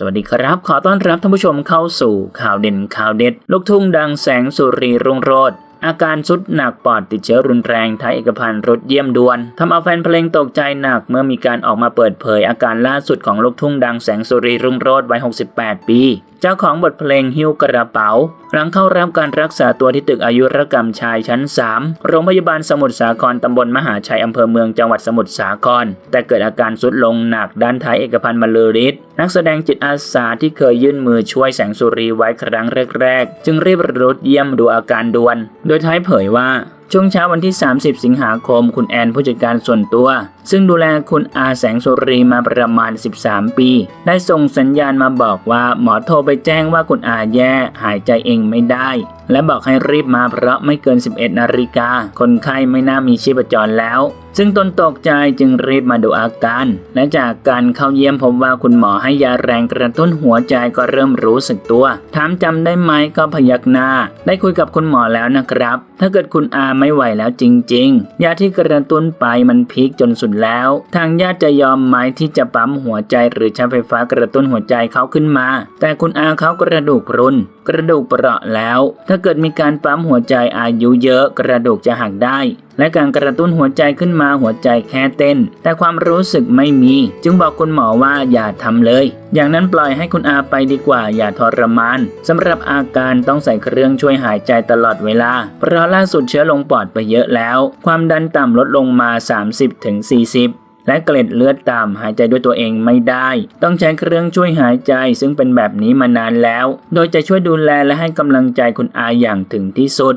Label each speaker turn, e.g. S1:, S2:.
S1: สวัสดีครับ ขอต้อนรับท่านผู้ชมเข้าสู่ข่าวเด่นข่าวเด็ด ลูกทุ่งดังแสงสุรีรุ่งโรจน์ อาการสุดหนักปอดติดเชื้อรุนแรงท้ายเอกพันธ์รถเยี่ยมด่วนทำเอาแฟนเพลงตกใจหนักเมื่อมีการออกมาเปิดเผยอาการล่าสุดของลูกทุ่งดังแสงสุรีรุ่งโรจน์วัย 68 ปี เจ้าของบทเพลงหิ้วกระเป๋า หลังเข้ารับการรักษาตัวที่ตึกอายุรกรรมชายชั้น 3 โรงพยาบาลสมุทรสาครตำบลมหาชัยอำเภอเมืองจังหวัดสมุทรสาคร แต่เกิดอาการสุดลงหนักด้านท้ายเอกพันธ์มาลือฤทธิ์นักแสดงจิตอาสาที่เคยยื่นมือช่วยแสงสุรีไว้ครั้งแรก ๆ จึงรีบรุดเยี่ยมดูอาการด่วนโดยท้ายเผยว่า ช่วงเช้าวันที่ 30 สิงหาคม คุณแอนผู้จัดการส่วนตัว ซึ่งดูแลคุณอาแสงสุรีมาประมาณ 13 ปี ได้ส่งสัญญาณมาบอกว่าหมอโทรไปแจ้งว่าคุณอาแย่หายใจเองไม่ได้ และบอกให้รีบมาเพราะไม่เกิน 11 นาฬิกา คนไข้ไม่น่ามีชีพจรแล้ว ซึ่งตนตกใจจึงรีบมาดูอาการ และจากการเข้าเยี่ยมพบว่าคุณหมอให้ยาแรงกระตุ้นหัวใจก็เริ่มรู้สึกตัว ถามจำได้ไหมก็พยักหน้า ได้คุยกับคุณหมอแล้วนะครับ ถ้าเกิดคุณอาไม่ไหวแล้วจริงๆยาที่กระตุ้นไปมันพีคจนสุดแล้ว ทางญาติจะยอมไหมที่จะปั๊มหัวใจหรือใช้ไฟฟ้ากระตุ้นหัวใจเขาขึ้นมา แต่คุณอาเขากระดูกรุนกระดูกเปราะแล้ว ถ้าเกิดมีการปั๊มหัวใจอายุเยอะกระดูกจะหักได้ และการกระตุ้นหัวใจขึ้นมาหัวใจแค่เต้น แต่ความรู้สึกไม่มี จึงบอกคุณหมอว่าอย่าทำเลย อย่างนั้นปล่อยให้คุณอาไปดีกว่าอย่าทรมานสำหรับอาการต้องใส่เครื่องช่วยหายใจตลอดเวลา เพราะล่าสุดเชื้อลงปอดไปเยอะแล้ว ความดันต่ำลดลงมา 30-40และเกล็ดเลือดต่ำหายใจด้วยตัวเองไม่ได้ ต้องใช้เครื่องช่วยหายใจซึ่งเป็นแบบนี้มานานแล้ว โดยจะช่วยดูแลและให้กำลังใจคุณอาอย่างถึงที่สุด